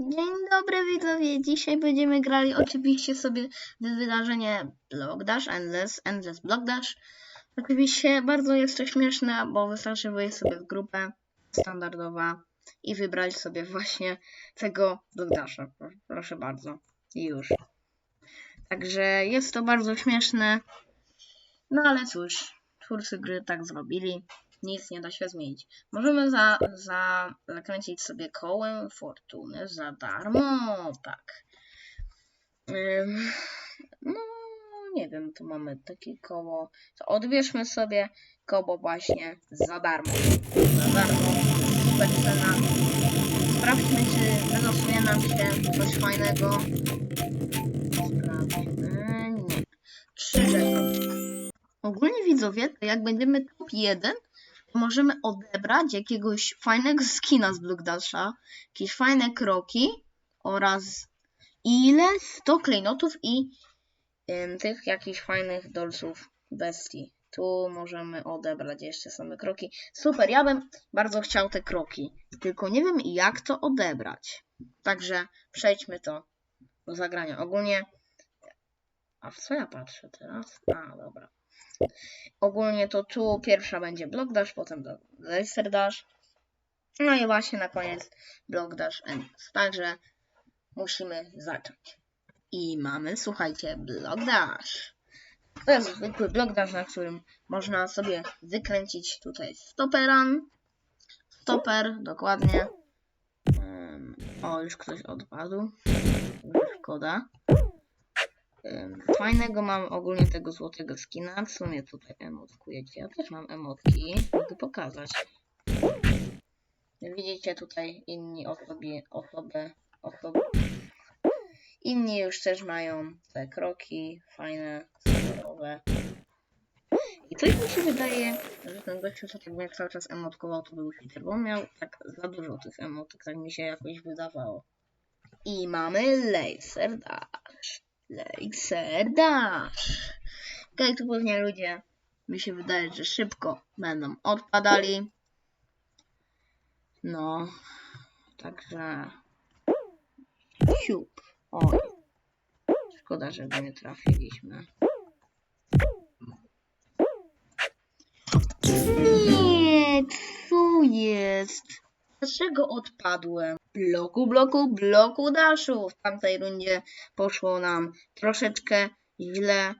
Dzień dobry widzowie, dzisiaj będziemy grali oczywiście sobie wydarzenie Block Dash, Endless, Endless Block Dash. Oczywiście bardzo jest to śmieszne, bo wystarczy wejść sobie w grupę standardowa i wybrać sobie właśnie tego Block Dasha. Pro- Proszę bardzo. I już. Także jest to bardzo śmieszne. No ale cóż, twórcy gry tak zrobili. Nic nie da się zmienić. Możemy za, za, zakręcić sobie kołem fortuny za darmo, tak. Ym, no, nie wiem, tu mamy takie koło. To odbierzmy sobie koło właśnie za darmo. Za darmo. Super cena. Sprawdźmy, czy wylosuje nam się coś fajnego. Sprawdźmy. Nie. Trzy rzeczy. Ogólnie widzowie, jak będziemy top 1, to możemy odebrać jakiegoś fajnego skina z Block Dasha, jakieś fajne kroki oraz ile? 100 klejnotów i ym, tych jakichś fajnych dolców bestii. Tu możemy odebrać jeszcze same kroki. Super, ja bym bardzo chciał te kroki, tylko nie wiem jak to odebrać. Także przejdźmy to do zagrania. Ogólnie. A w co ja patrzę teraz? A, dobra. Ogólnie to tu pierwsza będzie Block Dash, potem Laser Dash. No i właśnie na koniec Block Dash Endless. Także musimy zacząć. I mamy, słuchajcie, Block Dash. To jest zwykły Block Dash, na którym można sobie wykręcić tutaj stoperan. Stoper, dokładnie. O, już ktoś odpadł. Szkoda. Fajnego mam ogólnie tego złotego skina. W sumie tutaj emotkujecie. Ja też mam emotki. Mogę pokazać. Widzicie tutaj inni osoby, osoby, osoby. Inni już też mają te kroki fajne, superowe. I coś mi się wydaje, że ten gościu, co tak cały czas emotkował, to był cheater, bo miał tak za dużo tych emotek, tak mi się jakoś wydawało. I mamy Laser Dash. Laser Dash. Okej, tu pewnie ludzie mi się wydaje, że szybko będą odpadali. No, także siup. Oj. Szkoda, że go nie trafiliśmy. Nie, co jest? Dlaczego odpadłem? Bloku, bloku, bloku daszu. W tamtej rundzie poszło nam troszeczkę źle.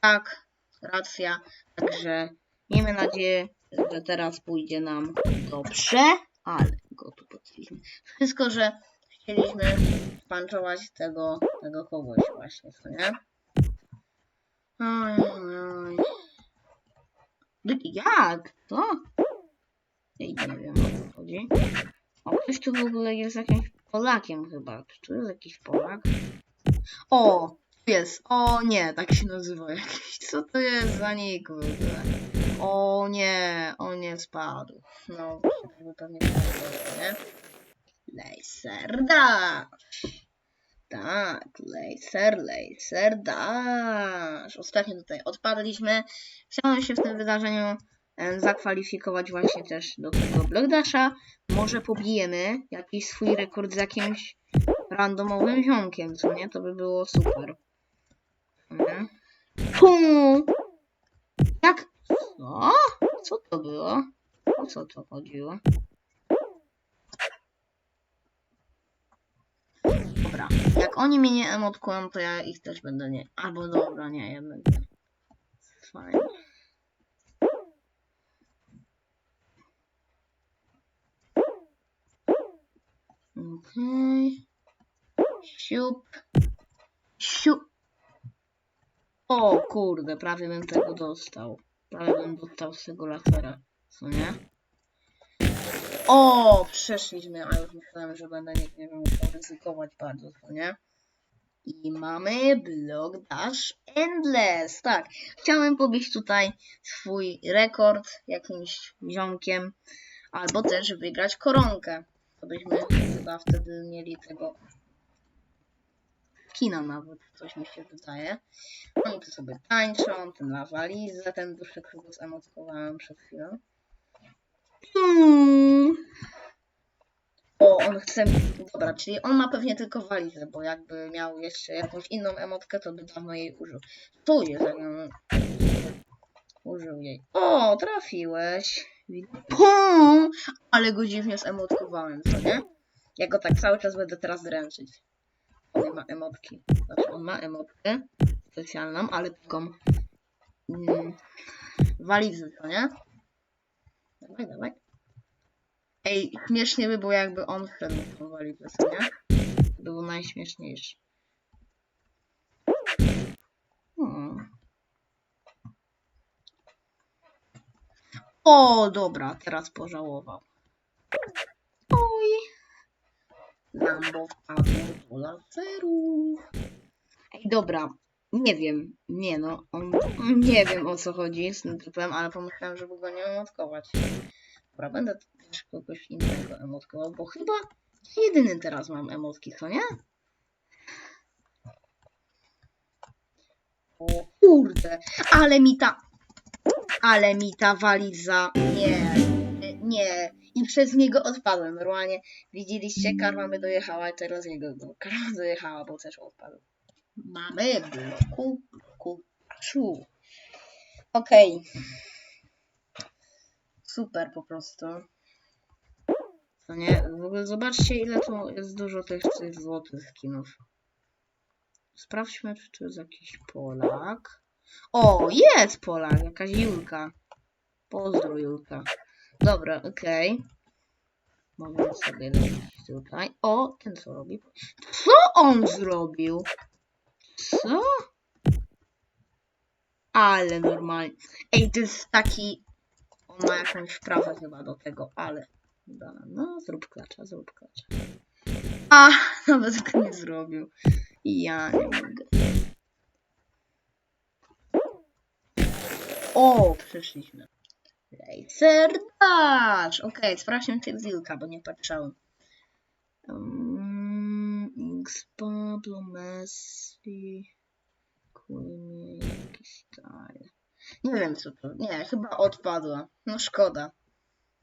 Tak, racja. Także miejmy nadzieję, że teraz pójdzie nam dobrze. Ale go tu podbiliśmy. Wszystko, że chcieliśmy spanczować tego, tego kogoś właśnie, co nie? Oj, oj, Jak? Co? Ej, nie wiem o co chodzi. O, ktoś tu w ogóle jest jakimś Polakiem chyba. Czy tu jest jakiś Polak? O! Jest. O nie, tak się nazywa jakiś. Co to jest za nick w ogóle? O nie, on nie spadł. No, pewnie spadł, nie? Laser dash. Tak, laser, laser dash. Ostatnio tutaj odpadliśmy. Chciałem się w tym wydarzeniu zakwalifikować właśnie też do tego Block Dasha. Może pobijemy jakiś swój rekord z jakimś randomowym ziomkiem, co nie? To by było super. Nie? Pum! Jak? Co? Co to było? O co to chodziło? Dobra, jak oni mnie nie emotkują, to ja ich też będę nie. Albo dobra, nie, ja będę. Fajnie. Okej. Siup. Siup. O kurde, prawie bym tego dostał. Prawie bym dostał z tego. Co nie? O, przeszliśmy, a już myślałem, że będę nie, nie wiem, musiał ryzykować bardzo, co nie? I mamy Block Dash Endless. Tak, chciałem pobić tutaj swój rekord jakimś ziomkiem, albo też wygrać koronkę. To byśmy chyba wtedy mieli tego kina nawet, coś mi się wydaje. Oni tu sobie tańczą, ten ma walizę, ten duszek chyba zemotkowałem przed chwilą. Hmm. O, on chce. Dobra, czyli on ma pewnie tylko walizę, bo jakby miał jeszcze jakąś inną emotkę, to by dawno jej użył. Tu jest, on użył jej. O, trafiłeś. Pum! Ale go dziwnie zemotkowałem, co nie? Ja go tak cały czas będę teraz dręczyć. On ma emotki. Znaczy, on ma emotkę specjalną, ale taką mm, walizę, co nie? Dawaj, dawaj. Ej, śmiesznie by było jakby on wszedł w tą walizę, co nie? To było najśmieszniejsze. Hmm. O, dobra, teraz pożałował. Lambo do laserów. Ej, dobra. Nie wiem. Nie no. On, nie wiem o co chodzi z tym typem, ale pomyślałem, żeby go nie emotkować. Dobra, będę też kogoś innego emotkował, bo chyba jedyny teraz mam emotki, co nie? O kurde, ale mi ta... Ale mi ta waliza... Nie, nie. I przez niego odpadłem. Normalnie widzieliście, karma by dojechała i teraz jego do karma dojechała, bo też odpadł. Mamy bloku, szu. Okej. Super po prostu. No nie, w ogóle zobaczcie ile tu jest dużo tych, tych złotych skinów. Sprawdźmy, czy tu jest jakiś Polak. O, jest Polak, jakaś Julka. Pozdro Julka. Dobra, okej. Mogę sobie lecieć tutaj. O, ten co robi? Co on zrobił? Co? Ale normalnie. Ej, to jest taki... On ma jakąś wprawę chyba do tego, ale... Dobra, no, zrób klacza, zrób klacza. A, nawet go nie zrobił. Ja nie mogę. O, przeszliśmy. Laser Dash! Okej, sprawdźmy tych Zilka, bo nie patrzałem. Um, X Pablo Messi. Style. Nie wiem co to. Nie, chyba odpadła. No szkoda.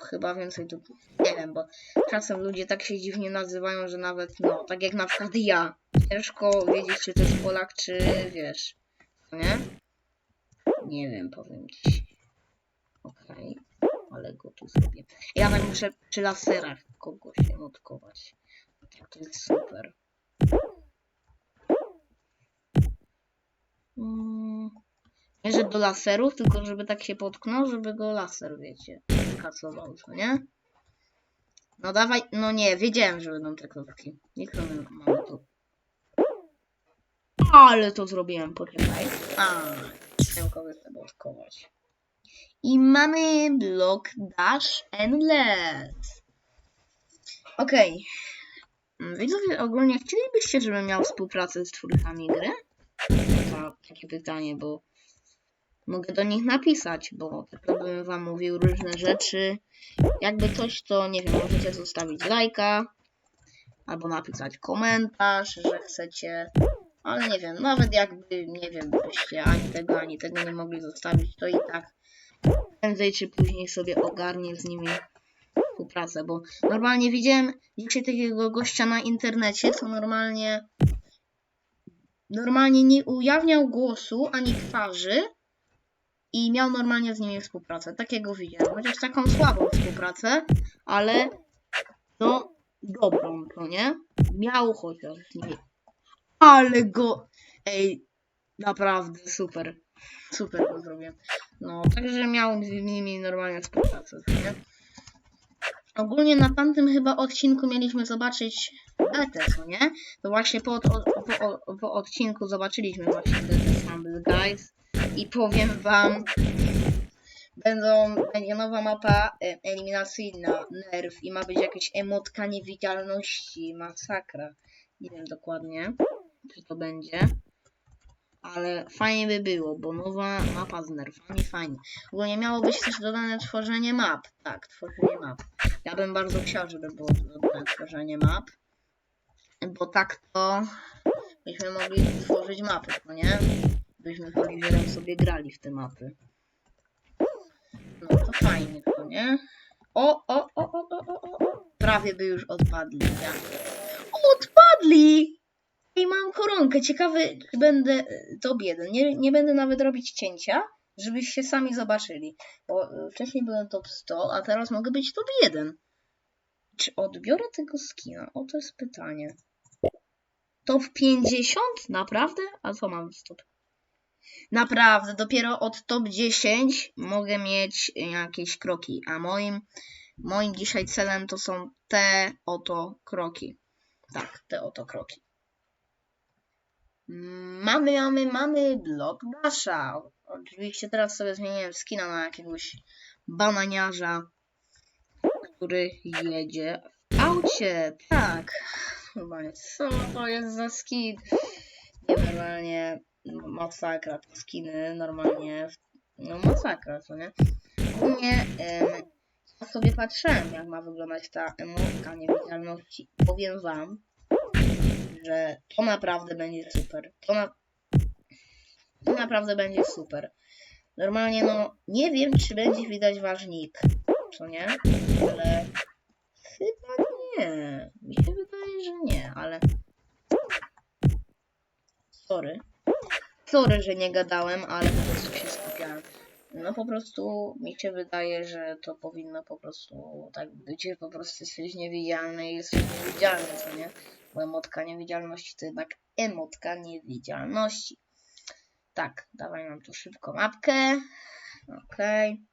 Chyba więcej tu. Nie wiem, bo czasem ludzie tak się dziwnie nazywają, że nawet, no, tak jak na przykład ja. Ciężko wiedzieć, czy to jest Polak, czy wiesz. Nie? Nie wiem, powiem ci. Okej, ale go tu zrobię. Ja tak muszę przy laserach kogoś emotkować. To jest super. Mm, nie, że do laserów, tylko żeby tak się potknął, żeby go laser, wiecie, kasował, co nie? No dawaj, no nie, wiedziałem, że będą te klocki. Niech to mamy tu. Ale to zrobiłem, poczekaj. A, chciałem kogoś zablokować. I mamy blok dash endless. Okej. Mm, Widzowie, ogólnie chcielibyście, żebym miał współpracę z twórcami gry? Taka, takie pytanie, bo mogę do nich napisać, bo tylko bym wam mówił różne rzeczy. Jakby coś, to nie wiem, możecie zostawić lajka, albo napisać komentarz, że chcecie. Ale nie wiem, nawet jakby, nie wiem, byście ani tego, ani tego nie mogli zostawić, to i tak prędzej czy później sobie ogarnię z nimi współpracę, bo normalnie widziałem dzisiaj takiego gościa na internecie, co normalnie normalnie nie ujawniał głosu ani twarzy i miał normalnie z nimi współpracę. Takiego widziałem, chociaż taką słabą współpracę, ale no dobrą, to nie? Miał chociaż nie. Ale go, ej, naprawdę super, super go zrobię. No, także miał z nimi normalnie współpracę, nie? Ogólnie na tamtym chyba odcinku mieliśmy zobaczyć co nie? To właśnie po, od, po, po odcinku zobaczyliśmy właśnie te Stumble Guys i powiem wam, będą, będzie nowa mapa e, eliminacyjna, nerw i ma być jakaś emotka niewidzialności, masakra. Nie wiem dokładnie, czy to będzie. Ale fajnie by było, bo nowa mapa z nerfami fajnie. Ogólnie miało być też dodane tworzenie map. Tak, tworzenie map. Ja bym bardzo chciał, żeby było dodane tworzenie map. Bo tak to byśmy mogli tworzyć mapy, no nie? Byśmy Oliwierem sobie grali w te mapy. No to fajnie, to nie? O, o, o, o, o, o, o. prawie by już odpadli. Ja. Odpadli! I mam koronkę. Ciekawy, będę e, top 1. Nie, nie będę nawet robić cięcia, żebyście sami zobaczyli. Bo e, wcześniej byłem top 100, a teraz mogę być top 1. Czy odbiorę tego skina? O, to jest pytanie. Top 50? Naprawdę? A co mam z top? Naprawdę, dopiero od top 10 mogę mieć jakieś kroki, a moim, moim dzisiaj celem to są te oto kroki. Tak, te oto kroki. Mamy, mamy, mamy blok Dasha. Oczywiście teraz sobie zmieniłem skina na jakiegoś bananiarza, który jedzie w aucie. Tak. Chyba. Co to jest za skin? Nie, normalnie masakra. Te skiny normalnie. No masakra, co nie? Nie, em, ja sobie patrzyłem, jak ma wyglądać ta emotka niewidzialności. Powiem wam, że to naprawdę będzie super. To, na... to naprawdę będzie super. Normalnie, no, nie wiem, czy będzie widać ważnik, co nie? Ale chyba nie. Mi się wydaje, że nie, ale. Sorry. Sorry, że nie gadałem, ale po prostu się skupiałem. No po prostu mi się wydaje, że to powinno po prostu tak być, że po prostu jesteś niewidzialny i jesteś niewidzialny, co nie? Emotka niewidzialności to jednak emotka niewidzialności. Tak, dawaj nam tu szybko mapkę. Okej.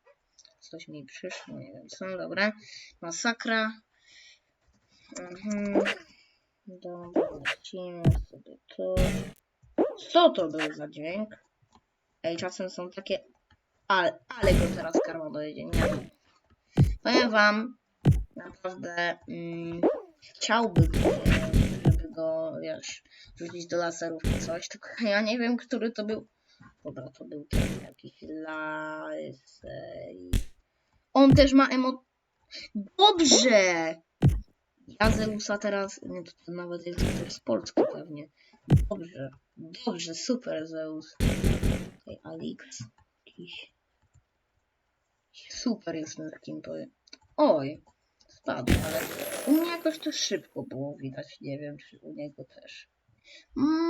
Coś mi przyszło, nie wiem co, dobra. Masakra. Mhm. Dobra, lecimy sobie tu. Co to był za dźwięk? Ej, czasem są takie... Ale, ale go teraz karma dojedzie, nie wiem. Powiem wam, naprawdę mm, chciałbym, go, wiesz, wrzucić do laserów czy coś, tylko ja nie wiem, który to był. Dobra, to był ten jakiś laser. On też ma emo... Dobrze! Ja Zeusa teraz, nie, to, to nawet jest coś z pewnie. Dobrze, dobrze, super Zeus. Tutaj Alix, jakiś... Super jest ten skin, jest. Oj, spadł, ale u mnie jakoś to szybko było widać, nie wiem czy u niego też.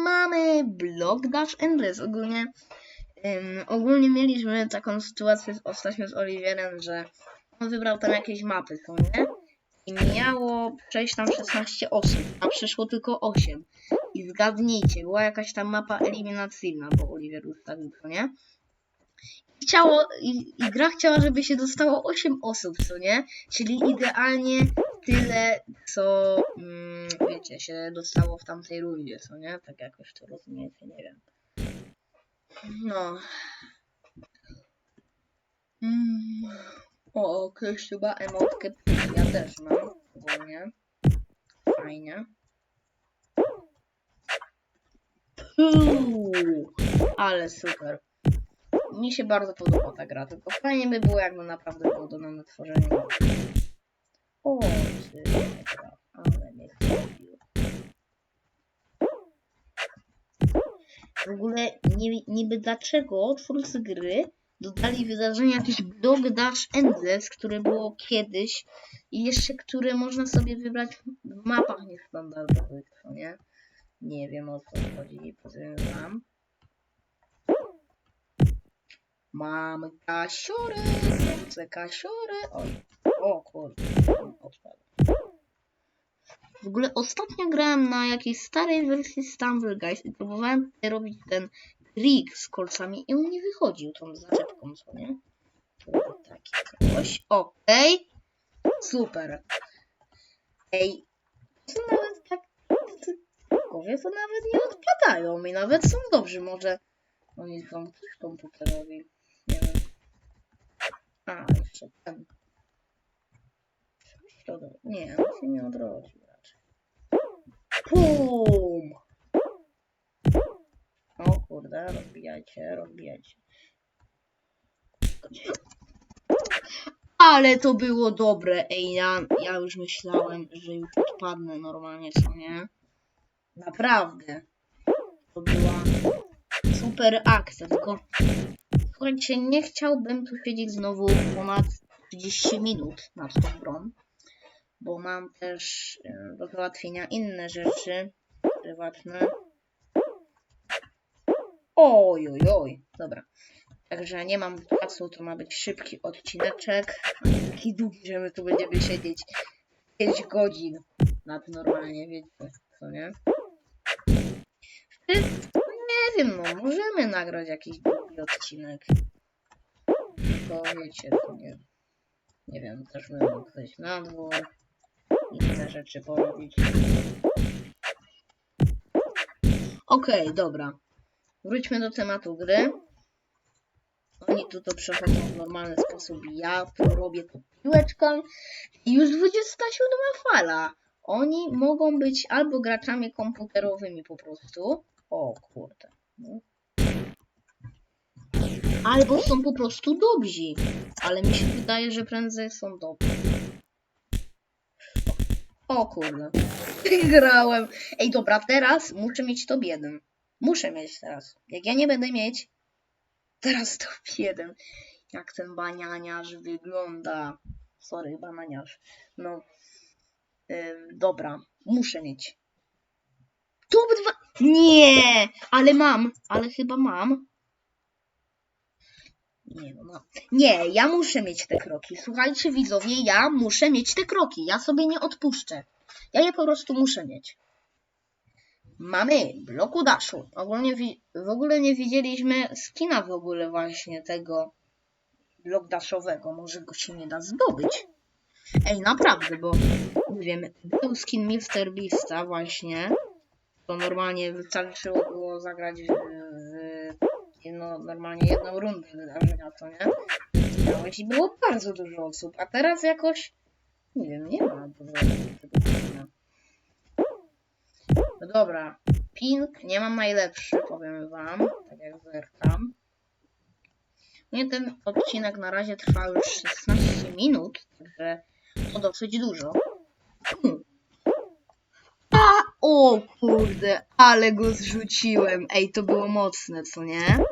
Mamy Block Dash Endless, ogólnie Ym, ogólnie mieliśmy taką sytuację ostatnio z Oliwierem, że on wybrał tam jakieś mapy, co nie? I miało przejść tam 16 osób, a przyszło tylko 8. I zgadnijcie, była jakaś tam mapa eliminacyjna, bo Oliwier ustawił, co nie? Chciało, i, I gra chciała, żeby się dostało 8 osób, co nie? Czyli idealnie tyle, co, mm, wiecie, się dostało w tamtej rundzie, co nie? Tak jakoś to rozumiecie, nie wiem. No. Mm. O, ktoś chyba emotkę ja też mam ogólnie. Fajnie. Puu, ale super. Mi się bardzo podoba ta gra, tylko fajnie by było, jakby naprawdę było dane na tworzenie. O, gra, ale mnie. W ogóle nie, niby dlaczego twórcy gry dodali wydarzenie jakieś Dog Dash Endless, które było kiedyś i jeszcze które można sobie wybrać w mapach niestandardowych, co nie? Nie wiem o co chodzi, powiem wam. Mamy kasiorę, chcę kasiorę. Oj, o kurde, odpadł. W ogóle ostatnio grałem na jakiejś starej wersji Stumble Guys i próbowałem robić ten trik z kolcami i on nie wychodził tą zaczepką, co nie? Taki coś. Okej. Super. Ej, to nawet tak... Głowie to nawet nie odpadają i nawet są dobrzy. Może oni są coś komputerowi. A, jeszcze ten. Nie, on się nie odrodzi raczej. Pum! O kurde, rozbijajcie, rozbijajcie. Ale to było dobre, ej, ja, ja już myślałem, że już odpadnę normalnie, co nie? Naprawdę. To była super akcja, tylko słuchajcie, nie chciałbym tu siedzieć znowu ponad 30 minut nad tą grą. bo mam też e, do załatwienia inne rzeczy prywatne. Oj, oj, oj, dobra. Także nie mam czasu, to ma być szybki odcineczek, taki długi, że my tu będziemy siedzieć 5 godzin nad normalnie, wiecie, co nie? Ty- Nie wiem, no, możemy nagrać jakiś odcinek. Tylko wiecie, to nie, nie wiem, też bym mógł wejść na dwór, inne rzeczy porobić. Okej, dobra. Wróćmy do tematu gry. Oni tu to przechodzą w normalny sposób. Ja tu robię to piłeczką. I już 27 fala. Oni mogą być albo graczami komputerowymi po prostu. O kurde. No. Albo są po prostu dobrzy. Ale mi się wydaje, że prędzej są dobrzy. O kurde. Grałem. Ej, dobra, teraz muszę mieć top 1. Muszę mieć teraz. Jak ja nie będę mieć teraz top 1. Jak ten banianiarz wygląda. Sorry, bananiarz. No. Ym, dobra, muszę mieć. Top 2. Nie, ale mam. Ale chyba mam. Nie, no. Nie, ja muszę mieć te kroki. Słuchajcie, widzowie, ja muszę mieć te kroki. Ja sobie nie odpuszczę. Ja je po prostu muszę mieć. Mamy bloku daszu. Ogólnie w ogóle nie widzieliśmy skina w ogóle właśnie tego blok daszowego. Może go się nie da zdobyć. Ej, naprawdę, bo nie wiem, był skin Mr. Beasta właśnie. To normalnie wystarczyło było zagrać w jedno, normalnie jedną rundę wydarzenia, to nie? Miałeś i było bardzo dużo osób, a teraz jakoś nie wiem, nie ma dużo osób tego. No dobra, ping nie mam najlepszy, powiem wam, tak jak zerkam. Nie, ten odcinek na razie trwa już 16 minut, także to dosyć dużo. A, o kurde, ale go zrzuciłem. Ej, to było mocne, co nie?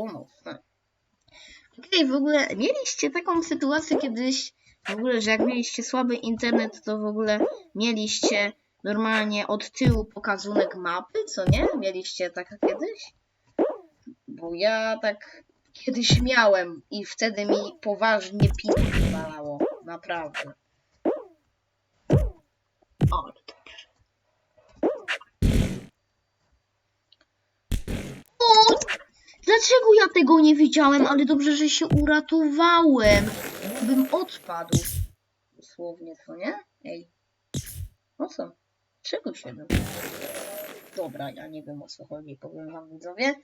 O, to było mocne. Okej, w ogóle mieliście taką sytuację kiedyś, w ogóle, że jak mieliście słaby internet, to w ogóle mieliście normalnie od tyłu pokazunek mapy, co nie? Mieliście tak kiedyś? Bo ja tak kiedyś miałem i wtedy mi poważnie piwo wywalało. Naprawdę. O! Dlaczego ja tego nie widziałem? Ale dobrze, że się uratowałem. Bym odpadł. Dosłownie, co nie? Ej. O co? Czego się da? Dobra, ja nie wiem o co chodzi, powiem wam widzowie.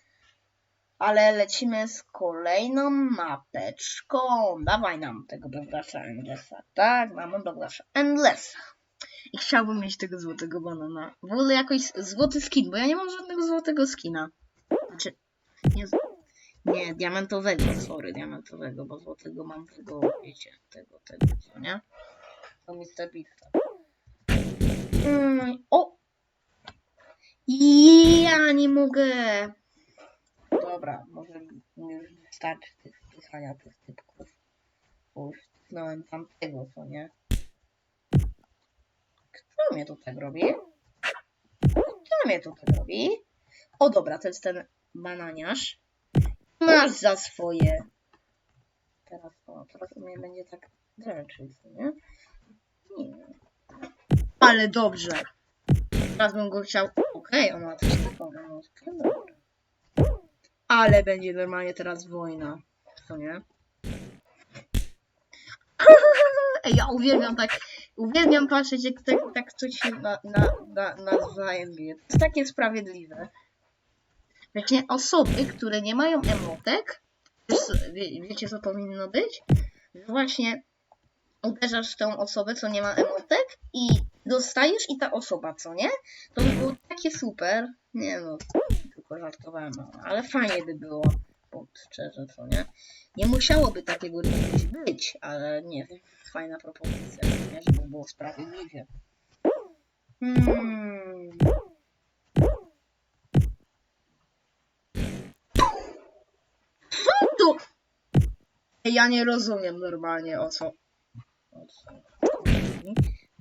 Ale lecimy z kolejną mapeczką. Dawaj nam tego Douglasza Endlessa. Tak, mamy Douglasza Endlessa. I chciałbym mieć tego złotego banana. W ogóle jakoś złoty skin, bo ja nie mam żadnego złotego skina. Znaczy, nie, nie diamentowego, sorry, diamentowego, bo złotego mam tego, wiecie, tego, tego, co nie? To Mr. Beasta. Mm, o! Ja nie mogę. Dobra, może już wystarczy tych pisania tych typków. Bo już tknąłem tamtego, co nie? Kto mnie tu tak robi? Kto mnie tu tak robi? O dobra, to jest ten bananiarz. Masz za swoje. Teraz o, teraz mnie będzie tak dręczyć, nie? Nie. Ale dobrze. Teraz bym go chciał. Okej, on ma też taką. Ale będzie normalnie teraz wojna. Co nie? Ej, ja uwielbiam tak. Uwielbiam patrzeć, jak tak, tak coś się na, na, na, nawzajem bije. To jest takie sprawiedliwe. Właśnie osoby, które nie mają emotek, wie, wiecie co powinno być? Właśnie uderzasz w tą osobę, co nie ma emotek i dostajesz i ta osoba, co nie? To by było takie super. Nie no, tylko żartowałem, no, ale fajnie by było. Szczerze, co nie? Nie musiałoby takiego być, ale nie fajna propozycja? Żeby było sprawiedliwie. Hmm. Co to? Ja nie rozumiem normalnie o co.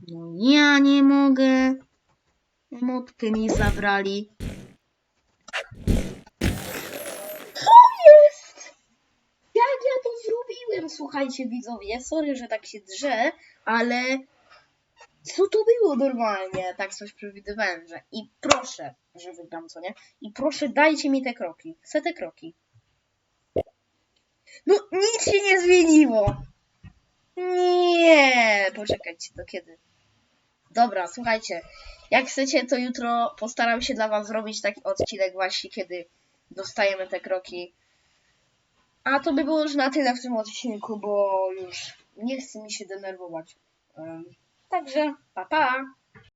No ja nie mogę. Emotkę mi zabrali. Co jest? Jak ja to zrobiłem? Słuchajcie widzowie, sorry, że tak się drze, ale co to było normalnie? Tak coś przewidywałem, że i proszę, że wygram, co nie? I proszę dajcie mi te kroki. Chcę te kroki. No nic się nie zmieniło. Nie, poczekajcie, do kiedy? Dobra, słuchajcie, jak chcecie, to jutro postaram się dla was zrobić taki odcinek właśnie, kiedy dostajemy te kroki. A to by było już na tyle w tym odcinku, bo już nie chce mi się denerwować. Także, pa pa!